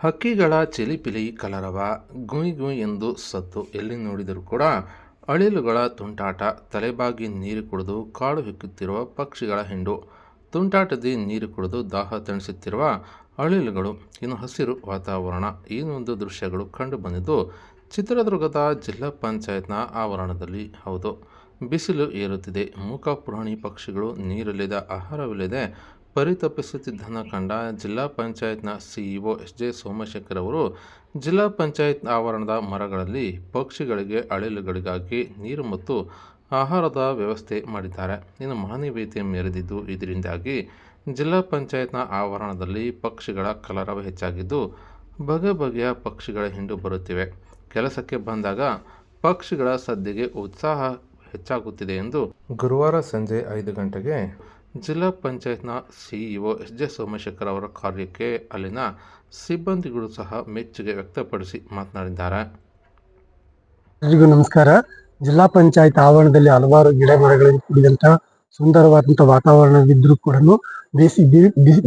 ಹಕ್ಕಿಗಳ ಚಿಲಿಪಿಲಿ ಕಲರವ ಗುಯ್ ಗುಯ್ ಎಂದು ಸತ್ತು ಎಲ್ಲಿ ನೋಡಿದರೂ ಕೂಡ ಅಳಿಲುಗಳ ತುಂಟಾಟ, ತಲೆಬಾಗಿ ನೀರು ಕುಡಿದು ಕಾಳು ಹಿಕ್ಕುತ್ತಿರುವ ಪಕ್ಷಿಗಳ ಹಿಂಡು, ತುಂಟಾಟದಿ ನೀರು ಕುಡಿದು ದಾಹ ತಣಿಸುತ್ತಿರುವ ಅಳಿಲುಗಳು, ಇನ್ನು ಹಸಿರು ವಾತಾವರಣ ಒಂದು ದೃಶ್ಯಗಳು ಕಂಡು ಬಂದಿದ್ದು ಚಿತ್ರದುರ್ಗದ ಜಿಲ್ಲಾ ಪಂಚಾಯತ್ನ ಆವರಣದಲ್ಲಿ. ಹೌದು, ಬಿಸಿಲು ಏರುತ್ತಿದೆ, ಮೂಕ ಪ್ರಾಣಿ ಪಕ್ಷಿಗಳು ನೀರಿಲ್ಲದ ಆಹಾರವಿಲ್ಲದೆ ಪರಿತಪಿಸುತ್ತಿದ್ದನ್ನು ಕಂಡ ಜಿಲ್ಲಾ ಪಂಚಾಯತ್ನ ಸಿಇಒ ಎಸ್ ಜೆ ಸೋಮಶೇಖರ್ ಅವರು, ಜಿಲ್ಲಾ ಪಂಚಾಯತ್ ಆವರಣದ ಮರಗಳಲ್ಲಿ ಪಕ್ಷಿಗಳಿಗೆ ಅಳಿಲುಗಳಿಗಾಗಿ ನೀರು ಮತ್ತು ಆಹಾರದ ವ್ಯವಸ್ಥೆ ಮಾಡಿದ್ದಾರೆ. ಇನ್ನು ಮಾನವೀಯತೆ ಮೆರೆದಿದ್ದು, ಇದರಿಂದಾಗಿ ಜಿಲ್ಲಾ ಪಂಚಾಯತ್ನ ಆವರಣದಲ್ಲಿ ಪಕ್ಷಿಗಳ ಕಲರವ ಹೆಚ್ಚಾಗಿದ್ದು, ಬಗೆ ಬಗೆಯ ಪಕ್ಷಿಗಳ ಹಿಂಡು ಬರುತ್ತಿವೆ. ಕೆಲಸಕ್ಕೆ ಬಂದಾಗ ಪಕ್ಷಿಗಳ ಸದ್ದಿಗೆ ಉತ್ಸಾಹ ಹೆಚ್ಚಾಗುತ್ತಿದೆ ಎಂದು ಗುರುವಾರ ಸಂಜೆ ಐದು ಗಂಟೆಗೆ ಜಿಲ್ಲಾ ಪಂಚಾಯತ್ನ ಸಿಇಒ ಎಸ್ ಜೆ ಸೋಮಶೇಖರ್ ಅವರ ಕಾರ್ಯಕ್ಕೆ ಅಲ್ಲಿನ ಸಿಬ್ಬಂದಿಗಳು ಸಹ ಮೆಚ್ಚುಗೆ ವ್ಯಕ್ತಪಡಿಸಿ ಮಾತನಾಡಿದ್ದಾರೆ. ನಮಸ್ಕಾರ. ಜಿಲ್ಲಾ ಪಂಚಾಯತ್ ಆವರಣದಲ್ಲಿ ಹಲವಾರು ಗಿಡ ಮರಗಳಿಂದ ಕೂಡಿದಂತಹ ಸುಂದರವಾದಂತಹ ವಾತಾವರಣವಿದ್ರೂ ಕೂಡ ಬಿಸಿ-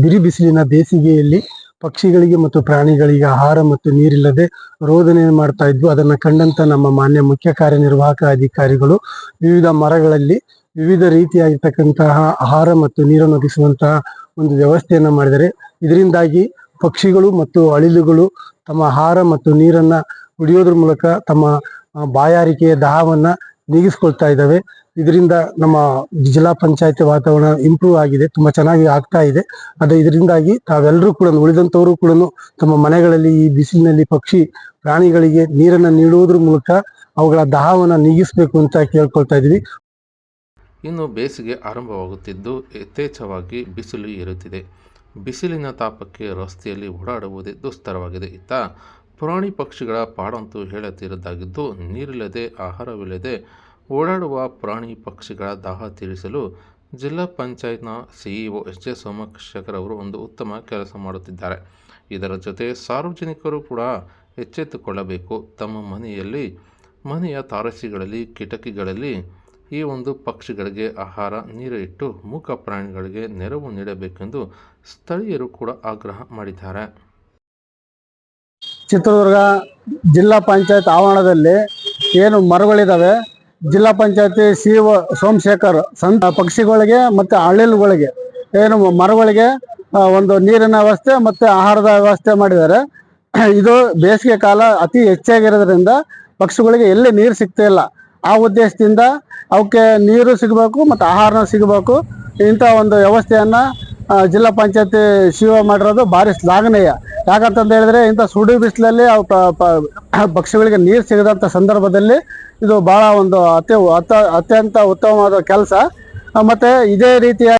ಬಿರಿ ಬಿಸಿಲಿನ ಬೇಸಿಗೆಯಲ್ಲಿ ಪಕ್ಷಿಗಳಿಗೆ ಮತ್ತು ಪ್ರಾಣಿಗಳಿಗೆ ಆಹಾರ ಮತ್ತು ನೀರಿಲ್ಲದೆ ರೋದನೆ ಮಾಡ್ತಾ ಇದ್ವು ಅದನ್ನು ಕಂಡಂತ ನಮ್ಮ ಮಾನ್ಯ ಮುಖ್ಯ ಕಾರ್ಯನಿರ್ವಾಹಕ ಅಧಿಕಾರಿಗಳು ವಿವಿಧ ಮರಗಳಲ್ಲಿ ವಿವಿಧ ರೀತಿಯಾಗಿರ್ತಕ್ಕಂತಹ ಆಹಾರ ಮತ್ತು ನೀರನ್ನು ಒದಗಿಸುವಂತಹ ಒಂದು ವ್ಯವಸ್ಥೆಯನ್ನ ಮಾಡಿದರೆ ಇದರಿಂದಾಗಿ ಪಕ್ಷಿಗಳು ಮತ್ತು ಅಳಿಲುಗಳು ತಮ್ಮ ಆಹಾರ ಮತ್ತು ನೀರನ್ನ ಕುಡಿಯೋದ್ರ ಮೂಲಕ ತಮ್ಮ ಬಾಯಾರಿಕೆಯ ದಾಹವನ್ನ ನೀಗಿಸ್ಕೊಳ್ತಾ ಇದ್ದಾವೆ. ಇದರಿಂದ ನಮ್ಮ ಜಿಲ್ಲಾ ಪಂಚಾಯತ್ ವಾತಾವರಣ ಇಂಪ್ರೂವ್ ಆಗಿದೆ, ತುಂಬಾ ಚೆನ್ನಾಗಿ ಆಗ್ತಾ ಇದೆ. ಅದೇ ಇದರಿಂದಾಗಿ ತಾವೆಲ್ಲರೂ ಕೂಡ ಉಳಿದಂತವರು ಕೂಡ ತಮ್ಮ ಮನೆಗಳಲ್ಲಿ ಈ ಬಿಸಿಲಿನಲ್ಲಿ ಪಕ್ಷಿ, ಪ್ರಾಣಿಗಳಿಗೆ ನೀರನ್ನ ನೀಡುವುದ್ರ ಮೂಲಕ ಅವುಗಳ ದಾಹವನ್ನ ನೀಗಿಸ್ಬೇಕು ಅಂತ ಕೇಳ್ಕೊಳ್ತಾ ಇದೀವಿ ಇನ್ನು ಬೇಸಿಗೆ ಆರಂಭವಾಗುತ್ತಿದ್ದು ಯಥೇಚ್ಛವಾಗಿ ಬಿಸಿಲು ಏರುತ್ತಿದೆ. ಬಿಸಿಲಿನ ತಾಪಕ್ಕೆ ರಸ್ತೆಯಲ್ಲಿ ಓಡಾಡುವುದೇ ದುಸ್ತರವಾಗಿದೆ. ಇತ್ತ ಪ್ರಾಣಿ ಪಕ್ಷಿಗಳ ಪಾಡಂತೂ ಹೇಳತೀರದ್ದಾಗಿದ್ದು, ನೀರಿಲ್ಲದೆ, ಆಹಾರವಿಲ್ಲದೆ ಓಡಾಡುವ ಪ್ರಾಣಿ ಪಕ್ಷಿಗಳ ದಾಹ ತೀರಿಸಲು ಜಿಲ್ಲಾ ಪಂಚಾಯತ್ನ ಸಿಇಒ ಎಸ್ ಜೆ ಸೋಮಶೇಖರ್ ಅವರು ಒಂದು ಉತ್ತಮ ಕೆಲಸ ಮಾಡುತ್ತಿದ್ದಾರೆ. ಇದರ ಜೊತೆ ಸಾರ್ವಜನಿಕರು ಕೂಡ ಎಚ್ಚೆತ್ತುಕೊಳ್ಳಬೇಕು. ತಮ್ಮ ಮನೆಯಲ್ಲಿ, ಮನೆಯ ತಾರಸಿಗಳಲ್ಲಿ, ಕಿಟಕಿಗಳಲ್ಲಿ ಈ ಒಂದು ಪಕ್ಷಿಗಳಿಗೆ ಆಹಾರ, ನೀರು ಇಟ್ಟು ಮೂಕ ಪ್ರಾಣಿಗಳಿಗೆ ನೆರವು ನೀಡಬೇಕೆಂದು ಸ್ಥಳೀಯರು ಕೂಡ ಆಗ್ರಹ ಮಾಡಿದ್ದಾರೆ. ಚಿತ್ರದುರ್ಗ ಜಿಲ್ಲಾ ಪಂಚಾಯತ್ ಆವರಣದಲ್ಲಿ ಏನು ಮರಗಳಿದ್ದಾವೆ ಜಿಲ್ಲಾ ಪಂಚಾಯತಿ ಸಿ ಸೋಮಶೇಖರ್ ಸಂತ ಪಕ್ಷಿಗಳಿಗೆ ಮತ್ತೆ ಅಳಿಲುಗಳಿಗೆ ಏನು ಮರಗಳಿಗೆ ಒಂದು ನೀರಿನ ವ್ಯವಸ್ಥೆ ಮತ್ತೆ ಆಹಾರದ ವ್ಯವಸ್ಥೆ ಮಾಡಿದ್ದಾರೆ. ಇದು ಬೇಸಿಗೆ ಕಾಲ ಅತಿ ಹೆಚ್ಚಾಗಿರೋದ್ರಿಂದ ಪಕ್ಷಿಗಳಿಗೆ ಎಲ್ಲಿ ನೀರು ಸಿಗ್ತಾ ಇಲ್ಲ. ಆ ಉದ್ದೇಶದಿಂದ ಅವಕ್ಕೆ ನೀರು ಸಿಗಬೇಕು ಮತ್ತು ಆಹಾರನೂ ಸಿಗಬೇಕು. ಇಂಥ ಒಂದು ವ್ಯವಸ್ಥೆಯನ್ನು ಜಿಲ್ಲಾ ಪಂಚಾಯತಿ ಶಿವ ಮಾಡಿರೋದು ಭಾರಿ ಶ್ಲಾಘನೀಯ. ಯಾಕಂತಂದು ಹೇಳಿದ್ರೆ ಇಂಥ ಸುಡು ಬಿಸಿಲಲ್ಲಿ ಅವು ಪಕ್ಷಿಗಳಿಗೆ ನೀರು ಸಿಗದಂಥ ಸಂದರ್ಭದಲ್ಲಿ ಇದು ಭಾಳ ಒಂದು ಅತ್ಯ- ಅತ್ಯಂತ ಉತ್ತಮವಾದ ಕೆಲಸ. ಮತ್ತು ಇದೇ ರೀತಿಯ